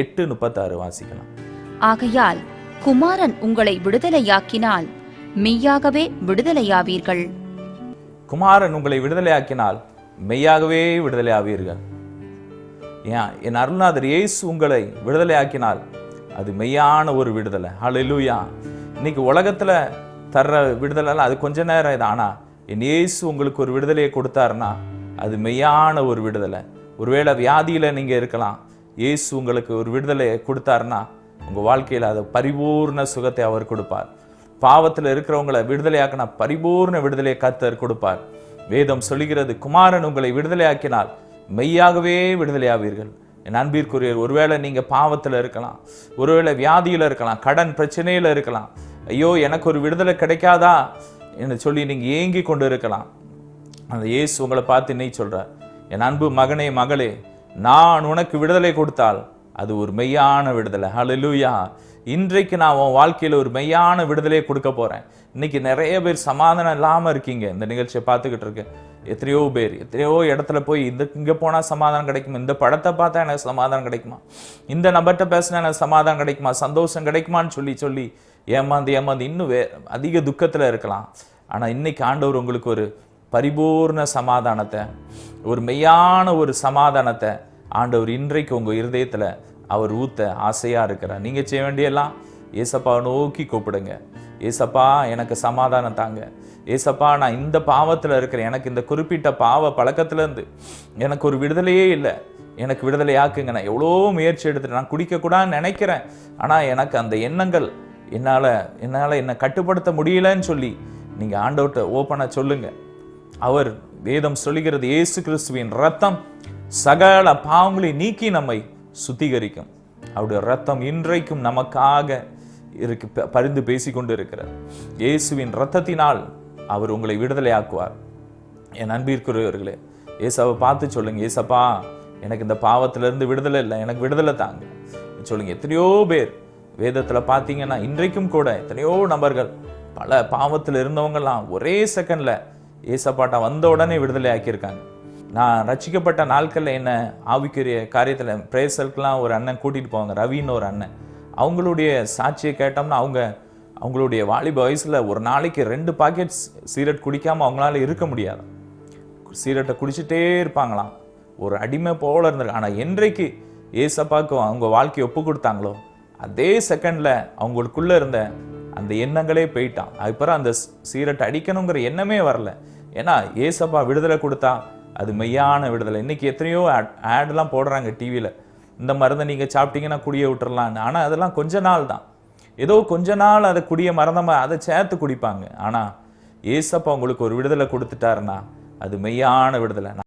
எட்டு முப்பத்தாறு வாசிக்கலாம். ஆகையால் குமாரன் உங்களை விடுதலையாக்கினால் மெய்யாகவே விடுதலையாவீர்கள். குமாரன் உங்களை விடுதலையாக்கினால் மெய்யாகவே விடுதலையாவீர்கள். ஏன் என் அருள்நாதர் இயேசு உங்களை விடுதலையாக்கினால் அது மெய்யான ஒரு விடுதலை. ஹalleluya இன்னைக்கு உலகத்துல தர்ற விடுதலைலாம் அது கொஞ்ச நேரம் இது. ஆனா என் இயேசு உங்களுக்கு ஒரு விடுதலையை கொடுத்தாருன்னா அது மெய்யான ஒரு விடுதலை. ஒருவேளை வியாதியில நீங்க இருக்கலாம். இயேசு உங்களுக்கு ஒரு விடுதலையை கொடுத்தாருன்னா உங்கள் வாழ்க்கையில் அது பரிபூர்ண சுகத்தை அவர் கொடுப்பார். பாவத்தில் இருக்கிறவங்களை விடுதலையாக்கினா பரிபூர்ண விடுதலையை கத்தர் கொடுப்பார். வேதம் சொல்லுகிறது குமாரன் உங்களை விடுதலையாக்கினால் மெய்யாகவே விடுதலையாவீர்கள். என் அன்பிற்குரிய ஒருவேளை நீங்கள் பாவத்தில் இருக்கலாம் ஒருவேளை வியாதியில் இருக்கலாம் கடன் பிரச்சனையில் இருக்கலாம் ஐயோ எனக்கு ஒரு விடுதலை கிடைக்காதா? என்று சொல்லி நீங்கள் ஏங்கி கொண்டு இருக்கலாம். அந்த இயேசு உங்களை பார்த்து இன்னைக்கு சொல்கிறார் என் அன்பு மகனே மகளே நான் உனக்கு விடுதலை கொடுத்தால் அது ஒரு மெய்யான விடுதலை. ஹலலூயா இன்றைக்கு நான் உன் வாழ்க்கையில் ஒரு மெய்யான விடுதலையை கொடுக்க போறேன். இன்னைக்கு நிறைய பேர் சமாதானம் இல்லாமல் இருக்கீங்க. இந்த நிகழ்ச்சியை பார்த்துக்கிட்டு இருக்கேன். எத்தனையோ பேர் எத்தனையோ இடத்துல போய் இந்த இங்கே போனால் சமாதானம் கிடைக்குமா? இந்த படத்தை பார்த்தா எனக்கு சமாதானம் கிடைக்குமா? இந்த நபர்கிட்ட பேசினா எனக்கு சமாதானம் கிடைக்குமா? சந்தோஷம் கிடைக்குமான்னு சொல்லி சொல்லி ஏமாந்து ஏமாந்து இன்னும் வே அதிக துக்கத்தில் இருக்கலாம். ஆனால் இன்னைக்கு ஆண்டவர் உங்களுக்கு ஒரு பரிபூர்ண சமாதானத்தை ஒரு மெய்யான ஒரு சமாதானத்தை ஆண்டவர் இன்றைக்கு உங்கள் இருதயத்தில் அவர் ஊத்த ஆசையாக இருக்கிறார். நீங்கள் செய்ய வேண்டியெல்லாம் ஏசப்பாவை நோக்கி கூப்பிடுங்க. ஏசப்பா எனக்கு சமாதானம் தாங்க. ஏசப்பா நான் இந்த பாவத்தில் இருக்கிறேன் எனக்கு இந்த குறிப்பிட்ட பாவ பழக்கத்துலேருந்து எனக்கு ஒரு விடுதலையே இல்லை. எனக்கு விடுதலை ஆக்குங்க. நான் எவ்வளோ முயற்சி எடுத்துட்டு நான் குடிக்கக்கூடாதுன்னு நினைக்கிறேன். ஆனால் எனக்கு அந்த எண்ணங்கள் என்னால் என்னால் என்னை கட்டுப்படுத்த முடியலன்னு சொல்லி நீங்கள் ஆண்டவர்கிட்ட ஓப்பனாக சொல்லுங்கள் அவர் வேதம் சொல்லுகிறது இயேசு கிறிஸ்துவின் ரத்தம் சகல பாவங்களை நீக்கி நம்மை சுத்திகரிக்கும். அவருடைய ரத்தம் இன்றைக்கும் நமக்காக இருக்கு ப- பரிந்து பேசிக்கொண்டு இருக்கிறார் இயேசுவின் ரத்தத்தினால் அவர் உங்களை விடுதலையாக்குவார். என் அன்பிற்குரியவர்களே ஏசாவை பார்த்து சொல்லுங்க ஏசப்பா எனக்கு இந்த பாவத்திலிருந்து விடுதலை இல்லை எனக்கு விடுதலை தாங்க. சொல்லுங்க எத்தனையோ பேர் வேதத்தில் பார்த்தீங்கன்னா இன்றைக்கும் கூட எத்தனையோ நபர்கள் பல பாவத்தில் இருந்தவங்கெல்லாம் ஒரே செகண்டில் ஏசப்பாட்டா வந்த உடனே விடுதலை ஆக்கியிருக்காங்க. நான் ரட்சிக்கப்பட்ட நாட்களில் என்ன ஆவிக்குரிய காரியத்தில் பிரேசலுக்கெல்லாம் ஒரு அண்ணன் கூட்டிகிட்டு போவாங்க ரவின்னு ஒரு அண்ணன். அவங்களுடைய சாட்சியை கேட்டோம்னா அவங்க அவங்களுடைய வாலிப வயசில் ஒரு நாளைக்கு ரெண்டு பாக்கெட்ஸ் சீரட் குடிக்காமல் அவங்களால இருக்க முடியாது. சீரட்டை குடிச்சிட்டே இருப்பாங்களாம். ஒரு அடிமை போல இருந்திருக்கு. ஆனால் என்றைக்கு ஏசப்பாக்கு அவங்க வாழ்க்கையை ஒப்பு கொடுத்தாங்களோ அதே செகண்டில் அவங்களுக்குள்ளே இருந்த அந்த எண்ணங்களே போயிட்டான். அதுக்கப்புறம் அந்த சீரட்டை அடிக்கணுங்கிற எண்ணமே வரல. ஏன்னா ஏசப்பா விடுதலை கொடுத்தா அது மெய்யான விடுதலை. இன்னைக்கு எத்தனையோ ஆட்லாம் போடுறாங்க டிவியில் இந்த மருந்தை நீங்கள் சாப்பிட்டீங்கன்னா குடிய விட்டுறலான்னு. ஆனால் அதெல்லாம் கொஞ்ச நாள் தான். ஏதோ கொஞ்ச நாள் அதை குடிய மறந்தமா அதை சேர்த்து குடிப்பாங்க. ஆனால் ஏசப்பா உங்களுக்கு ஒரு விடுதலை கொடுத்துட்டாருன்னா அது மெய்யான விடுதலை.